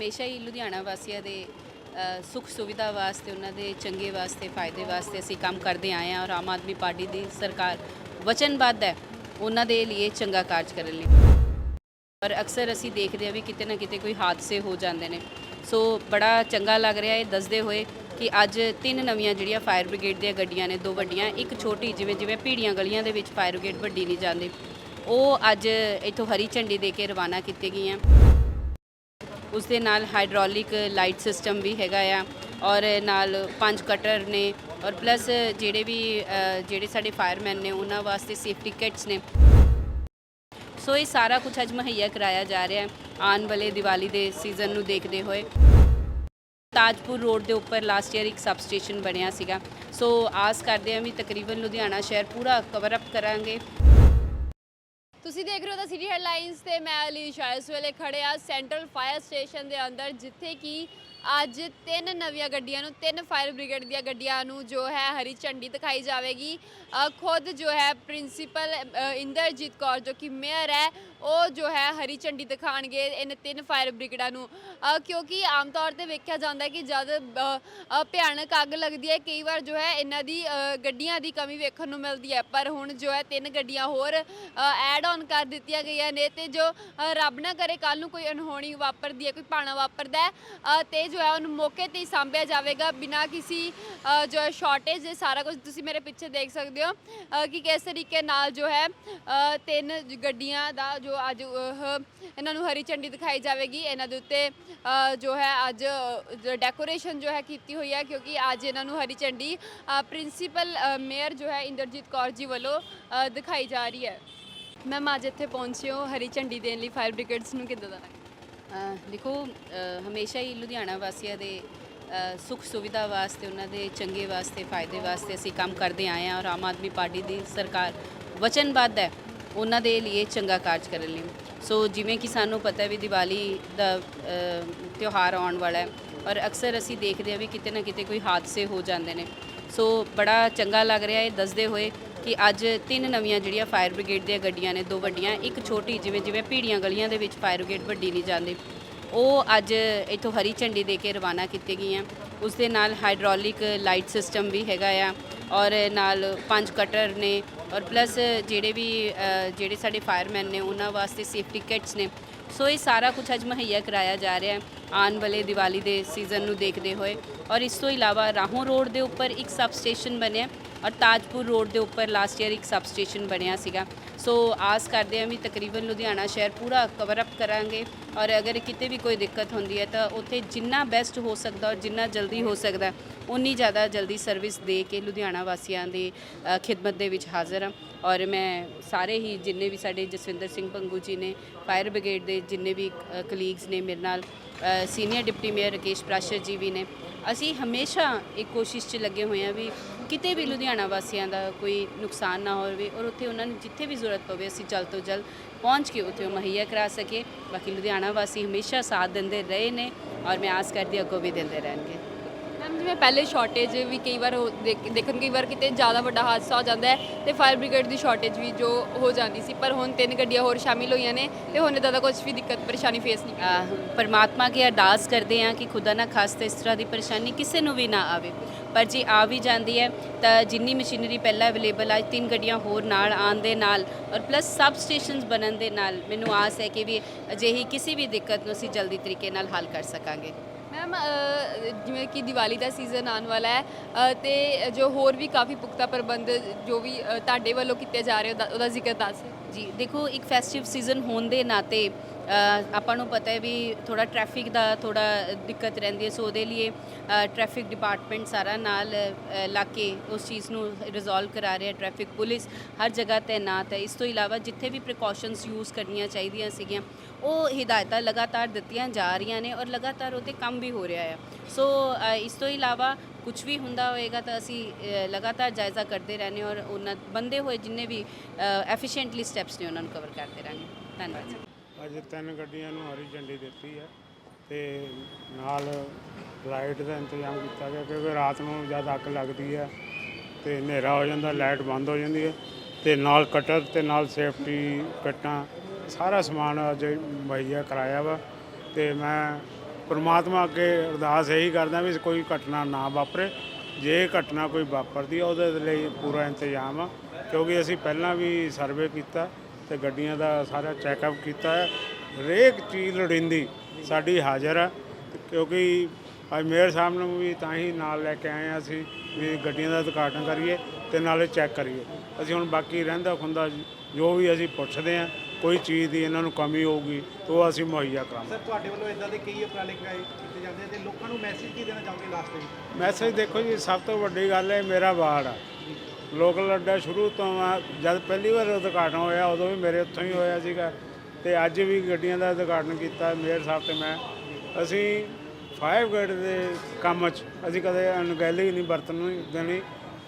ਹਮੇਸ਼ਾ ਹੀ ਲੁਧਿਆਣਾ ਵਾਸੀਆਂ ਦੇ ਅ, ਸੁੱਖ ਸੁਵਿਧਾ ਵਾਸਤੇ ਉਹਨਾਂ ਦੇ ਚੰਗੇ ਵਾਸਤੇ ਫਾਇਦੇ ਵਾਸਤੇ ਅਸੀਂ ਕੰਮ ਕਰਦੇ ਆਏ ਹਾਂ ਔਰ ਆਮ ਆਦਮੀ ਪਾਰਟੀ ਦੀ ਸਰਕਾਰ ਵਚਨਬੱਧ ਹੈ ਉਹਨਾਂ ਦੇ ਲਈ ਚੰਗਾ ਕਾਰਜ ਕਰਨ ਲਈ। ਪਰ ਅਕਸਰ ਅਸੀਂ ਦੇਖਦੇ ਹਾਂ ਵੀ ਕਿਤੇ ਨਾ ਕਿਤੇ ਕੋਈ ਹਾਦਸੇ ਹੋ ਜਾਂਦੇ ਨੇ। ਸੋ ਬੜਾ ਚੰਗਾ ਲੱਗ ਰਿਹਾ ਇਹ ਦੱਸਦੇ ਹੋਏ ਕਿ ਅੱਜ ਤਿੰਨ ਨਵੀਆਂ ਜਿਹੜੀਆਂ ਫਾਇਰ ਬ੍ਰਿਗੇਡ ਦੀਆਂ ਗੱਡੀਆਂ ਨੇ ਦੋ ਵੱਡੀਆਂ ਇੱਕ ਛੋਟੀ ਜਿਵੇਂ ਜਿਵੇਂ ਭੀੜੀਆਂ ਗਲੀਆਂ ਦੇ ਵਿੱਚ ਫਾਇਰ ਬ੍ਰਿਗੇਡ ਵੱਡੀ ਨਹੀਂ ਜਾਂਦੀ। ਉਹ ਅੱਜ ਇੱਥੋਂ ਹਰੀ ਝੰਡੀ ਦੇ ਕੇ ਰਵਾਨਾ ਕੀਤੀਆਂ ਗਈਆਂ। ਉਸ ਦੇ ਨਾਲ ਹਾਈਡ੍ਰੋਲਿਕ ਲਾਈਟ ਸਿਸਟਮ ਵੀ ਹੈਗਾ ਆ ਔਰ ਨਾਲ ਪੰਜ ਕਟਰ ਨੇ ਔਰ ਪਲੱਸ ਜਿਹੜੇ ਵੀ ਜਿਹੜੇ ਸਾਡੇ ਫਾਇਰਮੈਨ ਨੇ, ਉਹਨਾਂ ਵਾਸਤੇ ਸੇਫਟੀ ਕਿਟਸ ਨੇ। ਸੋ ਇਹ ਸਾਰਾ ਕੁਝ ਅੱਜ ਮੁਹੱਈਆ ਕਰਾਇਆ ਜਾ ਰਿਹਾ ਹੈ ਆਉਣ ਵਾਲੇ ਦੀਵਾਲੀ ਦੇ ਸੀਜ਼ਨ ਨੂੰ ਦੇਖਦੇ ਹੋਏ। ਤਾਜਪੁਰ ਰੋਡ ਦੇ ਉੱਪਰ ਲਾਸਟ ਈਅਰ ਇੱਕ ਸਬ ਸਟੇਸ਼ਨ ਬਣਿਆ ਸੀਗਾ। ਸੋ ਆਸ ਕਰਦੇ ਹਾਂ ਵੀ ਤਕਰੀਬਨ ਲੁਧਿਆਣਾ ਸ਼ਹਿਰ ਪੂਰਾ ਕਵਰ ਅਪ ਕਰਾਂਗੇ। ਤੁਸੀਂ ਦੇਖ ਰਹੇ ਹੋ ਤਾਂ ਸਿਟੀ ਹੈਡਲਾਈਨਸ ਤੇ ਮੈਂ ਅਲੀਸ਼ਾ, ਇਸ ਵੇਲੇ ਖੜੇ ਆ ਸੈਂਟਰਲ ਫਾਇਰ ਸਟੇਸ਼ਨ ਦੇ ਅੰਦਰ, ਜਿੱਥੇ ਕਿ ਅੱਜ ਤਿੰਨ ਨਵੀਆਂ ਗੱਡੀਆਂ ਨੂੰ ਤਿੰਨ ਫਾਇਰ ਬ੍ਰਿਗੇਡ ਦੀਆਂ ਗੱਡੀਆਂ ਨੂੰ ਜੋ ਹੈ ਹਰੀ ਝੰਡੀ ਦਿਖਾਈ ਜਾਵੇਗੀ। ਅ, ਖੁਦ ਜੋ ਹੈ ਪ੍ਰਿੰਸੀਪਲ ਅ, ਇੰਦਰਜੀਤ ਕੌਰ ਜੋ ਕਿ ਮੇਅਰ ਹੈ ਉਹ ਜੋ ਹੈ ਹਰੀ ਝੰਡੀ ਦਿਖਾਣਗੇ ਇਹਨਾਂ ਤਿੰਨ ਫਾਇਰ ਬ੍ਰਿਗੇਡਾਂ ਨੂੰ। ਅ, ਕਿਉਂਕਿ ਆਮ ਤੌਰ ਤੇ ਵੇਖਿਆ ਜਾਂਦਾ ਹੈ ਕਿ ਜਦ ਅ, ਅ, ਭਿਆਨਕ ਅੱਗ ਲੱਗਦੀ ਹੈ ਕਈ ਵਾਰ ਜੋ ਹੈ ਇਹਨਾਂ ਦੀ ਅ, ਗੱਡੀਆਂ ਦੀ ਕਮੀ ਵੇਖਣ ਨੂੰ ਮਿਲਦੀ ਹੈ। ਪਰ ਹੁਣ ਜੋ ਹੈ ਤਿੰਨ ਗੱਡੀਆਂ ਹੋਰ ਐਡ ਔਨ ਕਰ ਦਿੱਤੀਆਂ ਗਈਆਂ ਨੇ ਤੇ ਜੋ ਅ, ਰੱਬ ਨਾ ਕਰੇ ਕੱਲ ਨੂੰ ਕੋਈ ਅਣਹੋਣੀ ਵਾਪਰਦੀ ਹੈ ਕੋਈ ਭਾਣਾ ਵਾਪਰਦਾ ਹੈ। ਅ, ਤੇ ਜੋ ਹੈ ਉਹਨੂੰ ਮੌਕੇ ਤੇ ਹੀ ਸਾਂਭਿਆ ਜਾਵੇਗਾ ਬਿਨਾਂ ਕਿਸੇ ਜੋ ਹੈ ਸ਼ਾਰਟੇਜ ਦੇ ਸਾਰਾ ਕੁਝ ਤੁਸੀਂ ਮੇਰੇ ਪਿੱਛੇ ਦੇਖ ਸਕਦੇ ਹੋ। ਕਿ ਕਿਸ ਤਰੀਕੇ ਨਾਲ ਜੋ ਹੈ ਤਿੰਨ ਗੱਡੀਆਂ ਦਾ ਜੋ ਅੱਜ ਇਹਨਾਂ ਨੂੰ ਹਰੀ ਝੰਡੀ ਦਿਖਾਈ ਜਾਵੇਗੀ। ਇਹਨਾਂ ਦੇ ਉੱਤੇ ਜੋ ਹੈ ਅੱਜ ਡੈਕੋਰੇਸ਼ਨ ਜੋ ਹੈ ਕੀਤੀ ਹੋਈ ਹੈ ਕਿਉਂਕਿ ਅੱਜ ਇਹਨਾਂ ਨੂੰ ਹਰੀ ਝੰਡੀ ਪ੍ਰਿੰਸੀਪਲ ਮੇਅਰ ਜੋ ਹੈ ਇੰਦਰਜੀਤ ਕੌਰ ਜੀ ਵੱਲੋਂ ਦਿਖਾਈ ਜਾ ਰਹੀ ਹੈ। ਮੈਮ ਅੱਜ ਇੱਥੇ ਪਹੁੰਚੇ ਹੋ। ਹਰੀ ਝੰਡੀ ਦੇਣ ਲਈ ਫਾਇਰ ਬ੍ਰਿਗੇਡਸ ਨੂੰ ਕਿੱਦਾਂ ਦਾ ਲੱਗਾ ਦੇਖੋ ਹਮੇਸ਼ਾ ਹੀ ਲੁਧਿਆਣਾ ਵਾਸੀਆਂ ਦੇ ਸੁੱਖ ਸੁਵਿਧਾ ਵਾਸਤੇ, ਉਹਨਾਂ ਦੇ ਚੰਗੇ ਵਾਸਤੇ, ਫਾਇਦੇ ਵਾਸਤੇ ਅਸੀਂ ਕੰਮ ਕਰਦੇ ਆਏ ਹਾਂ ਔਰ ਆਮ ਆਦਮੀ ਪਾਰਟੀ ਦੀ ਸਰਕਾਰ ਵਚਨਬੱਧ ਹੈ ਉਹਨਾਂ ਦੇ ਲਈ ਚੰਗਾ ਕਾਰਜ ਕਰਨ ਲਈ। ਸੋ ਜਿਵੇਂ ਕਿ ਸਾਨੂੰ ਪਤਾ ਹੈ ਵੀ ਦੀਵਾਲੀ ਦਾ ਤਿਉਹਾਰ ਆਉਣ ਵਾਲਾ ਹੈ ਔਰ ਅਕਸਰ ਅਸੀਂ ਦੇਖਦੇ ਹਾਂ ਵੀ ਕਿਤੇ ਨਾ ਕਿਤੇ ਕੋਈ ਹਾਦਸੇ ਹੋ ਜਾਂਦੇ ਨੇ। ਸੋ ਬੜਾ ਚੰਗਾ ਲੱਗ ਰਿਹਾ ਹੈ ਦੱਸਦੇ ਹੋਏ ਕਿ ਅੱਜ ਤਿੰਨ ਨਵੀਆਂ ਜਿਹੜੀਆਂ ਫਾਇਰ ਬ੍ਰਿਗੇਡ ਦੀਆਂ ਗੱਡੀਆਂ ਨੇ, ਦੋ ਵੱਡੀਆਂ, ਇੱਕ ਛੋਟੀ, ਜਿਵੇਂ ਜਿਵੇਂ ਭੀੜੀਆਂ ਗਲੀਆਂ ਦੇ ਵਿੱਚ ਫਾਇਰ ਬ੍ਰਿਗੇਡ ਵੱਡੀ ਨਹੀਂ ਜਾਂਦੀ। ਉਹ ਅੱਜ ਇੱਥੋਂ ਹਰੀ ਝੰਡੀ ਦੇ ਕੇ ਰਵਾਨਾ ਕੀਤੀਆਂ ਗਈਆਂ। ਉਸ ਦੇ ਨਾਲ ਹਾਈਡ੍ਰੋਲਿਕ ਲਾਈਟ ਸਿਸਟਮ ਵੀ ਹੈਗਾ ਆ ਔਰ ਨਾਲ ਪੰਜ ਕਟਰ ਨੇ ਔਰ ਪਲੱਸ ਜਿਹੜੇ ਵੀ ਜਿਹੜੇ ਸਾਡੇ ਫਾਇਰਮੈਨ ਨੇ, ਉਹਨਾਂ ਵਾਸਤੇ ਸੇਫਟੀ ਕਿਟਸ ਨੇ। ਸੋ ਇਹ ਸਾਰਾ ਕੁਝ ਅੱਜ ਮੁਹੱਈਆ ਕਰਾਇਆ ਜਾ ਰਿਹਾ ਹੈ, ਆਉਣ ਵਾਲੇ ਦੀਵਾਲੀ ਦੇ ਸੀਜ਼ਨ ਨੂੰ ਦੇਖਦੇ ਹੋਏ। ਔਰ ਇਸ ਤੋਂ ਇਲਾਵਾ ਰਾਹੋਂ ਰੋਡ ਦੇ ਉੱਪਰ ਇੱਕ ਸਬ ਸਟੇਸ਼ਨ ਬਣਿਆ। ਔਰ ਤਾਜਪੁਰ ਰੋਡ ਦੇ ਉੱਪਰ ਲਾਸਟ ਈਅਰ ਇੱਕ ਸਬ ਸਟੇਸ਼ਨ ਬਣਿਆ ਸੀਗਾ। ਸੋ ਆਸ ਕਰਦੇ ਹਾਂ ਵੀ ਤਕਰੀਬਨ ਲੁਧਿਆਣਾ ਸ਼ਹਿਰ ਪੂਰਾ ਕਵਰ ਅਪ ਕਰਾਂਗੇ ਔਰ ਅਗਰ ਕਿਤੇ ਵੀ ਕੋਈ ਦਿੱਕਤ ਹੁੰਦੀ ਹੈ ਤਾਂ ਉੱਥੇ ਜਿੰਨਾ ਬੈਸਟ ਹੋ ਸਕਦਾ ਔਰ ਜਿੰਨਾ ਜਲਦੀ ਹੋ ਸਕਦਾ ਉਨੀ ਜ਼ਿਆਦਾ ਜਲਦੀ ਸਰਵਿਸ ਦੇ ਕੇ ਲੁਧਿਆਣਾ ਵਾਸੀਆਂ ਦੀ ਅ, ਖਿਦਮਤ ਦੇ ਵਿੱਚ ਹਾਜ਼ਰ ਹਾਂ। ਔਰ ਮੈਂ ਸਾਰੇ ਹੀ ਜਿੰਨੇ ਵੀ ਸਾਡੇ ਜਸਵਿੰਦਰ ਸਿੰਘ ਪੰਗੂ ਜੀ ਨੇ ਫਾਇਰ ਬ੍ਰਿਗੇਡ ਦੇ ਜਿੰਨੇ ਵੀ ਕਲੀਗਸ ਨੇ ਮੇਰੇ ਨਾਲ senior deputy mayor Rakesh Prashar ji ਵੀ ਨੇ ਅਸੀਂ ਹਮੇਸ਼ਾ ਇੱਕ ਕੋਸ਼ਿਸ਼ 'ਚ ਲੱਗੇ ਹੋਏ ਹਾਂ ਵੀ ਕਿਤੇ ਵੀ ਲੁਧਿਆਣਾ ਵਾਸੀਆਂ ਦਾ ਕੋਈ ਨੁਕਸਾਨ ਨਾ ਹੋਵੇ ਔਰ ਉੱਥੇ ਉਹਨਾਂ ਨੂੰ ਜਿੱਥੇ ਵੀ ਜ਼ਰੂਰਤ ਪਵੇ ਅਸੀਂ ਜਲਦ ਤੋਂ ਜਲਦ ਪਹੁੰਚ ਕੇ ਉੱਥੇ ਉਹ ਮੁਹੱਈਆ ਕਰਾ ਸਕੀਏ। ਬਾਕੀ ਲੁਧਿਆਣਾ ਵਾਸੀ ਹਮੇਸ਼ਾ ਸਾਥ ਦਿੰਦੇ ਰਹੇ ਨੇ ਔਰ ਮੈਂ ਆਸ ਕਰਦੀ ਹਾਂ ਅੱਗੋਂ ਵੀ ਦਿੰਦੇ ਰਹਿਣਗੇ। ਮੈਮ, ਜਿਵੇਂ ਪਹਿਲੇ ਸ਼ਾਰਟੇਜ ਵੀ ਕਈ ਵਾਰ ਹੋ- ਦੇਖ- ਦੇਖਣ ਕਈ ਵਾਰ ਕਿਤੇ ਜ਼ਿਆਦਾ ਵੱਡਾ ਹਾਦਸਾ ਹੋ ਜਾਂਦਾ ਹੈ ਤੇ ਫਾਇਰ ਬ੍ਰਿਗੇਡ ਦੀ ਸ਼ਾਰਟੇਜ ਵੀ ਜੋ ਹੋ ਜਾਂਦੀ ਸੀ, ਪਰ ਹੁਣ ਤਿੰਨ ਗੱਡੀਆਂ ਹੋਰ ਸ਼ਾਮਿਲ ਹੋਈਆਂ ਨੇ ਤੇ ਹੁਣ ਇੱਦਾਂ ਦਾ ਕੁਝ ਵੀ ਦਿੱਕਤ, ਪਰੇਸ਼ਾਨੀ ਫੇਸ ਨਹੀਂ ਅਹ, ਪਰਮਾਤਮਾ ਕੀ ਅਰਦਾਸ ਕਰਦੇ ਹਾਂ ਕਿ ਖੁਦਾ ਨਾ ਖਾਸਤਾ ਇਸ ਤਰ੍ਹਾਂ ਦੀ ਪਰੇਸ਼ਾਨੀ ਕਿਸੇ ਨੂੰ ਵੀ ਨਾ ਆਵੇ। ਪਰ ਜੇ ਆ ਵੀ ਜਾਂਦੀ ਹੈ, ਤਾਂ ਜਿੰਨੀ ਮਸ਼ੀਨਰੀ ਪਹਿਲਾਂ ਅਵੇਲੇਬਲ ਆ ਤਿੰਨ ਗੱਡੀਆਂ ਹੋਰ ਨਾਲ ਆਉਣ ਦੇ ਨਾਲ ਔਰ ਪਲੱਸ ਸਬ ਸਟੇਸ਼ਨਸ ਬਣਨ ਦੇ ਨਾਲ ਮੈਨੂੰ ਆਸ ਹੈ ਕਿ ਵੀ ਅਜਿਹੀ ਕਿਸੇ ਵੀ ਦਿੱਕਤ ਨੂੰ ਅਸੀਂ ਜਲਦੀ ਤਰੀਕੇ ਨਾਲ ਹੱਲ ਕਰ ਸਕਾਂਗੇ। ਮੈਮ ਜਿਵੇਂ ਕਿ ਦੀਵਾਲੀ ਦਾ ਸੀਜ਼ਨ ਆਉਣ ਵਾਲਾ ਹੈ ਅ, ਤੇ ਜੋ ਹੋਰ ਵੀ ਕਾਫੀ ਪੁਖਤਾ ਪ੍ਰਬੰਧ ਜੋ ਵੀ ਅ, ਤੁਹਾਡੇ ਵੱਲੋਂ ਕੀਤੇ ਜਾ ਰਹੇ ਉਹਦਾ ਉਹਦਾ ਜ਼ਿਕਰ ਦੱਸ ਦਿਓ। ਜੀ, ਦੇਖੋ, ਇੱਕ ਫੈਸਟਿਵ ਸੀਜ਼ਨ ਹੋਣ ਦੇ ਨਾਤੇ ਆਪਾਂ ਨੂੰ ਪਤਾ ਹੈ ਵੀ ਥੋੜਾ ਟ੍ਰੈਫਿਕ ਦਾ ਥੋੜਾ ਦਿੱਕਤ ਰਹਿੰਦੀ ਹੈ। ਸੋ ਉਹਦੇ ਲਈ ਟ੍ਰੈਫਿਕ ਡਿਪਾਰਟਮੈਂਟ ਸਾਰਾ ਨਾਲ ਲਾ ਕੇ ਉਸ ਚੀਜ਼ ਨੂੰ ਰਿਜ਼ੋਲਵ ਕਰਾ ਰਿਹਾ ਟ੍ਰੈਫਿਕ ਪੁਲਿਸ। ਹਰ ਜਗ੍ਹਾ ਤੈਨਾਤ ਹੈ। ਇਸ ਤੋਂ ਇਲਾਵਾ ਜਿੱਥੇ ਵੀ ਪ੍ਰੀਕਾਸ਼ਨਸ ਯੂਜ਼ ਕਰਨੀਆਂ ਚਾਹੀਦੀਆਂ ਸੀਗੀਆਂ, ਉਹ ਹਿਦਾਇਤਾਂ ਲਗਾਤਾਰ ਦਿੱਤੀਆਂ ਜਾ ਰਹੀਆਂ ਨੇ ਔਰ ਲਗਾਤਾਰ ਉਹਤੇ ਕੰਮ ਵੀ ਹੋ ਰਿਹਾ ਹੈ। ਸੋ ਇਸ ਤੋਂ ਇਲਾਵਾ ਕੁਝ ਵੀ ਹੁੰਦਾ ਹੋਏਗਾ ਤਾਂ ਅਸੀਂ ਲਗਾਤਾਰ ਜਾਇਜ਼ਾ ਕਰਦੇ ਰਹਿੰਦੇ ਔਰ ਉਹਨਾਂ, ਬੰਦੇ ਹੋਏ ਜਿੰਨੇ ਵੀ ਐਫੀਸ਼ੀਐਂਟਲੀ ਸਟੈਪਸ ਨੇ ਉਹਨਾਂ ਨੂੰ ਕਵਰ ਕਰਦੇ ਰਹਾਂਗੇ। ਧੰਨਵਾਦ। ਅੱਜ ਤਿੰਨ ਗੱਡੀਆਂ ਨੂੰ ਹਰੀ ਝੰਡੀ ਦਿੱਤੀ ਹੈ ਤੇ ਨਾਲ ਲਾਈਟ ਦਾ ਇੰਤਜ਼ਾਮ ਕੀਤਾ ਗਿਆ ਕਿਉਂਕਿ ਰਾਤ ਨੂੰ ਜਦ ਅੱਗ ਲੱਗਦੀ ਹੈ ਤੇ ਹਨੇਰਾ ਹੋ ਜਾਂਦਾ ਲਾਈਟ ਬੰਦ ਹੋ ਜਾਂਦੀ ਹੈ ਤੇ ਨਾਲ ਕਟਰ ਤੇ ਨਾਲ ਸੇਫਟੀ ਕੱਟਾਂ, ਸਾਰਾ ਸਮਾਨ ਅੱਜ ਮੁਹੱਈਆ ਕਰਾਇਆ ਵਾ ਤੇ ਮੈਂ ਪਰਮਾਤਮਾ ਅੱਗੇ ਅਰਦਾਸ ਇਹੀ ਕਰਦਾ ਵੀ ਕੋਈ ਘਟਨਾ ਨਾ ਵਾਪਰੇ। ਜੇ ਘਟਨਾ ਕੋਈ ਵਾਪਰਦੀ ਆ, ਉਹਦੇ ਲਈ ਪੂਰਾ ਇੰਤਜ਼ਾਮ ਆ। ਕਿਉਂਕਿ ਅਸੀਂ ਪਹਿਲਾਂ ਵੀ ਸਰਵੇ ਕੀਤਾ ਤੇ ਗੱਡੀਆਂ ਦਾ ਸਾਰਾ ਚੈੱਕਅਪ ਕੀਤਾ ਹੈ। ਹਰੇਕ ਚੀਜ਼ ਲੋੜੀਂਦੀ ਸਾਡੀ ਹਾਜ਼ਰ ਆ। ਕਿਉਂਕਿ ਅੱਜ ਮੇਅਰ ਸਾਹਿਬ ਨੂੰ ਵੀ ਤਾਂ ਹੀ ਨਾਲ ਲੈ ਕੇ ਆਏ ਹਾਂ ਅਸੀਂ ਵੀ ਗੱਡੀਆਂ ਦਾ ਉਦਘਾਟਨ ਕਰੀਏ ਤੇ ਨਾਲੇ ਚੈੱਕ ਕਰੀਏ। ਅਸੀਂ ਹੁਣ ਬਾਕੀ ਰਹਿੰਦਾ ਖੁੰਦਾ ਜੋ ਵੀ ਅਸੀਂ ਪੁੱਛਦੇ ਹਾਂ ਕੋਈ ਚੀਜ਼ ਦੀ ਇਹਨਾਂ ਨੂੰ ਕਮੀ ਹੋਊਗੀ ਤਾਂ ਉਹ ਅਸੀਂ ਮੁਹੱਈਆ ਕਰਾਂਗੇ। ਸਰ ਤੁਹਾਡੇ ਵੱਲੋਂ ਇਦਾਂ ਦੇ ਕਈ ਉਪਰਾਲੇ ਕਰਾਏ ਕੀਤੇ ਜਾਂਦੇ ਤੇ ਲੋਕਾਂ ਨੂੰ ਮੈਸੇਜ ਕੀ ਦੇਣਾ ਚਾਹੋਗੇ ਲਾਸਟ ਵਿੱਚ? ਮੈਸੇਜ ਦੇਖੋ ਜੀ ਸਭ ਤੋਂ ਵੱਡੀ ਗੱਲ ਹੈ ਮੇਰਾ ਵਾਰਡ ਆ। ਲੋਕਲ ਅੱਡਾ ਸ਼ੁਰੂ ਤੋਂ ਆ ਜਦ ਪਹਿਲੀ ਵਾਰ ਉਦਘਾਟਨ ਹੋਇਆ ਉਦੋਂ ਵੀ ਮੇਰੇ ਉੱਥੋਂ ਹੀ ਹੋਇਆ ਸੀਗਾ। ਤੇ ਅੱਜ ਵੀ ਗੱਡੀਆਂ ਦਾ ਉਦਘਾਟਨ ਕੀਤਾ ਮੇਅਰ ਸਾਹਿਬ ਤੇ ਮੈਂ। ਅਸੀਂ ਫਾਈਵ ਗੇਟ ਦੇ ਕੰਮ 'ਚ ਅਸੀਂ ਕਦੇ ਅਣਗਹਿਲੀ ਨਹੀਂ ਵਰਤਣ ਨੂੰ ਦੇਣੀ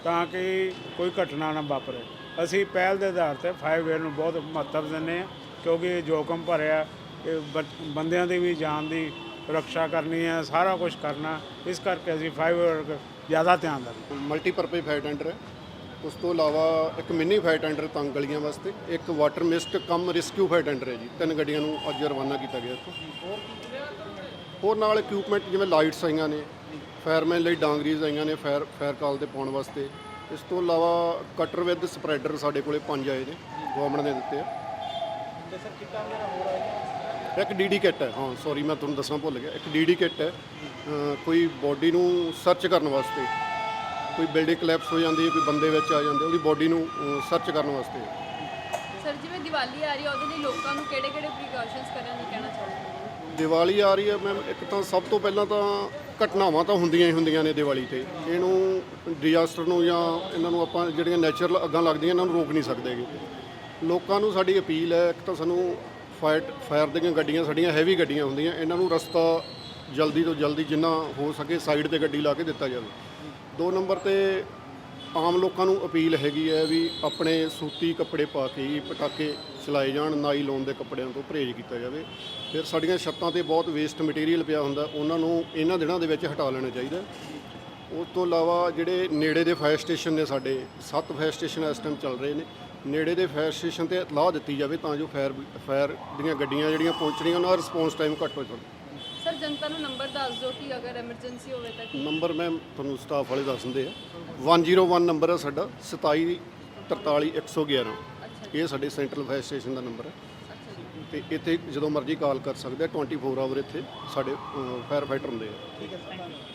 ਤਾਂ ਕਿ ਕੋਈ ਘਟਨਾ ਨਾ ਵਾਪਰੇ। ਅਸੀਂ ਪਹਿਲ ਦੇ ਆਧਾਰ ਤੇ ਫਾਈਵ ਨੂੰ ਬਹੁਤ ਮਹੱਤਵ ਦਿੰਦੇ ਹਾਂ, ਕਿਉਂਕਿ ਇਹ ਜੋਖਮ ਭਰਿਆ, ਇਹ ਬ- ਬੰਦਿਆਂ ਦੀ ਵੀ ਜਾਨ ਦੀ ਰੱਖਿਆ ਕਰਨੀ ਹੈ, ਸਾਰਾ ਕੁਝ ਕਰਨਾ, ਇਸ ਕਰਕੇ ਅਸੀਂ ਫਾਈਵ ਜ਼ਿਆਦਾ ਧਿਆਨ ਦਿੰਦੇ ਹਾਂ। ਮਲਟੀਪਰਪਸ ਫਾਇਰ ਟੈਂਡਰ ਹੈ। ਉਸ ਤੋਂ ਇਲਾਵਾ ਇੱਕ ਮਿੰਨੀ ਫਾਇਰ ਟੈਂਡਰ ਤੰਗ ਗਲੀਆਂ ਵਾਸਤੇ, ਇੱਕ water mist cum rescue fire tender ਹੈ ਜੀ। ਤਿੰਨ ਗੱਡੀਆਂ ਨੂੰ ਅੱਜ ਰਵਾਨਾ ਕੀਤਾ ਗਿਆ ਇੱਥੋਂ। ਹੋਰ ਨਾਲ ਇਕਵਿਪਮੈਂਟ ਜਿਵੇਂ ਲਾਈਟਸ ਆਈਆਂ ਨੇ ਫਾਇਰਮੈਨ ਲਈ ਡਾਂਗਰੀਜ਼ ਆਈਆਂ ਨੇ ਫਾਇਰ ਫਾਇਰ ਕਾਲ ਤੇ ਪਾਉਣ ਵਾਸਤੇ। ਇਸ ਤੋਂ ਇਲਾਵਾ ਕਟਰ ਵਿਦ ਸਪਰੈਡਰ ਸਾਡੇ ਕੋਲੇ ਪੰਜ ਆਏ ਨੇ ਗਵਰਨਮੈਂਟ ਨੇ ਦਿੱਤੇ ਆ। ਤੇ ਸਰ ਕਿੱਟਾਂ ਵਗੈਰਾ ਹੋਰ ਆਏ ਇੱਕ ਡੀਡੀ ਕਿੱਟ ਹੈ ਹਾਂ ਸੌਰੀ ਮੈਂ ਤੁਹਾਨੂੰ ਦੱਸਣਾ ਭੁੱਲ ਗਿਆ। ਇੱਕ ਡੀਡੀ ਕਿੱਟ ਹੈ ਅਹ ਕੋਈ ਬੋਡੀ ਨੂੰ ਸਰਚ ਕਰਨ ਵਾਸਤੇ। ਕੋਈ ਬਿਲਡਿੰਗ ਕਲੈਪਸ ਹੋ ਜਾਂਦੀ ਹੈ ਕੋਈ ਬੰਦੇ ਵਿੱਚ ਆ ਜਾਂਦੇ ਉਹਦੀ ਬੋਡੀ ਨੂੰ ਸਰਚ ਕਰਨ ਵਾਸਤੇ। ਸਰ ਜਿਵੇਂ ਦੀਵਾਲੀ ਆ ਰਹੀ ਹੈ ਉਹਦੇ ਲਈ ਲੋਕਾਂ ਨੂੰ ਕਿਹੜੇ-ਕਿਹੜੇ ਪ੍ਰੀਕਾਸ਼ਨਸ ਕਰਨ ਲਈ ਕਹਿਣਾ ਚਾਹੋਗੇ? ਦੀਵਾਲੀ ਆ ਰਹੀ ਹੈ ਮੈਮ ਇੱਕ ਤਾਂ ਸਭ ਤੋਂ ਪਹਿਲਾਂ ਤਾਂ ਘਟਨਾਵਾਂ ਤਾਂ ਹੁੰਦੀਆਂ ਹੀ ਹੁੰਦੀਆਂ ਨੇ ਦੀਵਾਲੀ ਤੇ। ਇਹਨੂੰ ਡਿਜ਼ਾਸਟਰ ਨੂੰ ਜਾਂ ਇਹਨਾਂ ਨੂੰ ਆਪਾਂ ਜਿਹੜੀਆਂ ਨੈਚੁਰਲ ਅੱਗਾਂ ਲੱਗਦੀਆਂ, ਇਹਨਾਂ ਨੂੰ ਰੋਕ ਨਹੀਂ ਸਕਦੇਗੇ ਲੋਕਾਂ ਨੂੰ ਸਾਡੀ ਅਪੀਲ ਹੈ, ਇੱਕ ਤਾਂ ਸਾਨੂੰ ਫਾਇਰ ਫਾਇਰ ਦੀਆਂ ਗੱਡੀਆਂ, ਸਾਡੀਆਂ ਹੈਵੀ ਗੱਡੀਆਂ ਹੁੰਦੀਆਂ, ਇਹਨਾਂ ਨੂੰ ਰਸਤਾ ਜਲਦੀ ਤੋਂ ਜਲਦੀ ਜਿੰਨਾ ਹੋ ਸਕੇ ਸਾਈਡ ਤੇ ਗੱਡੀ ਲਾ ਕੇ ਦਿੱਤਾ ਜਾਵੇ। ਦੋ ਨੰਬਰ ਤੇ ਆਮ ਲੋਕਾਂ ਨੂੰ ਅਪੀਲ ਹੈਗੀ ਹੈ ਵੀ ਆਪਣੇ ਸੂਤੀ ਕੱਪੜੇ ਪਾ ਕੇ ਹੀ ਪਟਾਕੇ ਚਲਾਏ ਜਾਣ ਨਾਈ ਲਾਉਣ ਦੇ ਕੱਪੜਿਆਂ ਤੋਂ ਪਰਹੇਜ਼ ਕੀਤਾ ਜਾਵੇ। ਫਿਰ ਸਾਡੀਆਂ ਛੱਤਾਂ ਤੇ ਬਹੁਤ ਵੇਸਟ ਮਟੀਰੀਅਲ ਪਿਆ ਹੁੰਦਾ, ਉਹਨਾਂ ਨੂੰ ਇਹਨਾਂ ਦਿਨਾਂ ਦੇ ਵਿੱਚ ਹਟਾ ਲੈਣਾ ਚਾਹੀਦਾ। ਉਸ ਤੋਂ ਇਲਾਵਾ ਜਿਹੜੇ ਨੇੜੇ ਦੇ ਫਾਇਰ ਸਟੇਸ਼ਨ ਨੇ ਸਾਡੇ, ਸੱਤ ਫਾਇਰ ਸਟੇਸ਼ਨ ਇਸ ਟਾਈਮ ਚੱਲ ਰਹੇ ਨੇ। ਨੇੜੇ ਦੇ ਫਾਇਰ ਸਟੇਸ਼ਨ ਤੇ ਇਤਲਾਹ ਦਿੱਤੀ ਜਾਵੇ ਤਾਂ ਜੋ ਫਾਇਰ ਫਾਇਰ ਦੀਆਂ ਗੱਡੀਆਂ ਜਿਹੜੀਆਂ ਪਹੁੰਚਣੀਆਂ ਉਹਨਾਂ ਦਾ ਰਿਸਪੌਂਸ ਟਾਈਮ ਘੱਟ ਹੋ ਜਾਵੇ। ਜਨਤਾ ਨੂੰ ਨੰਬਰ ਦੱਸ ਦਿਓ ਕਿ ਅਗਰ ਐਮਰਜੈਂਸੀ ਹੋਵੇ ਤਾਂ ਕੀ? ਨੰਬਰ ਮੈਂ ਤੁਹਾਨੂੰ ਸਟਾਫ ਵਾਲੇ ਦੱਸ ਦਿੰਦੇ ਆ। 101 ਨੰਬਰ ਹੈ ਸਾਡਾ 27 43 111 ਇਹ ਸਾਡੇ ਸੈਂਟਰਲ ਫਾਇਰ ਸਟੇਸ਼ਨ ਦਾ ਨੰਬਰ ਹੈ ਤੇ ਇੱਥੇ ਜਦੋਂ ਮਰਜ਼ੀ ਕਾਲ ਕਰ ਸਕਦੇ ਆ 24 ਆਵਰ ਇੱਥੇ ਸਾਡੇ ਫਾਇਰ ਫਾਈਟਰ ਹੁੰਦੇ ਆ। ਠੀਕ ਹੈ ਥੈਂਕ ਯੂ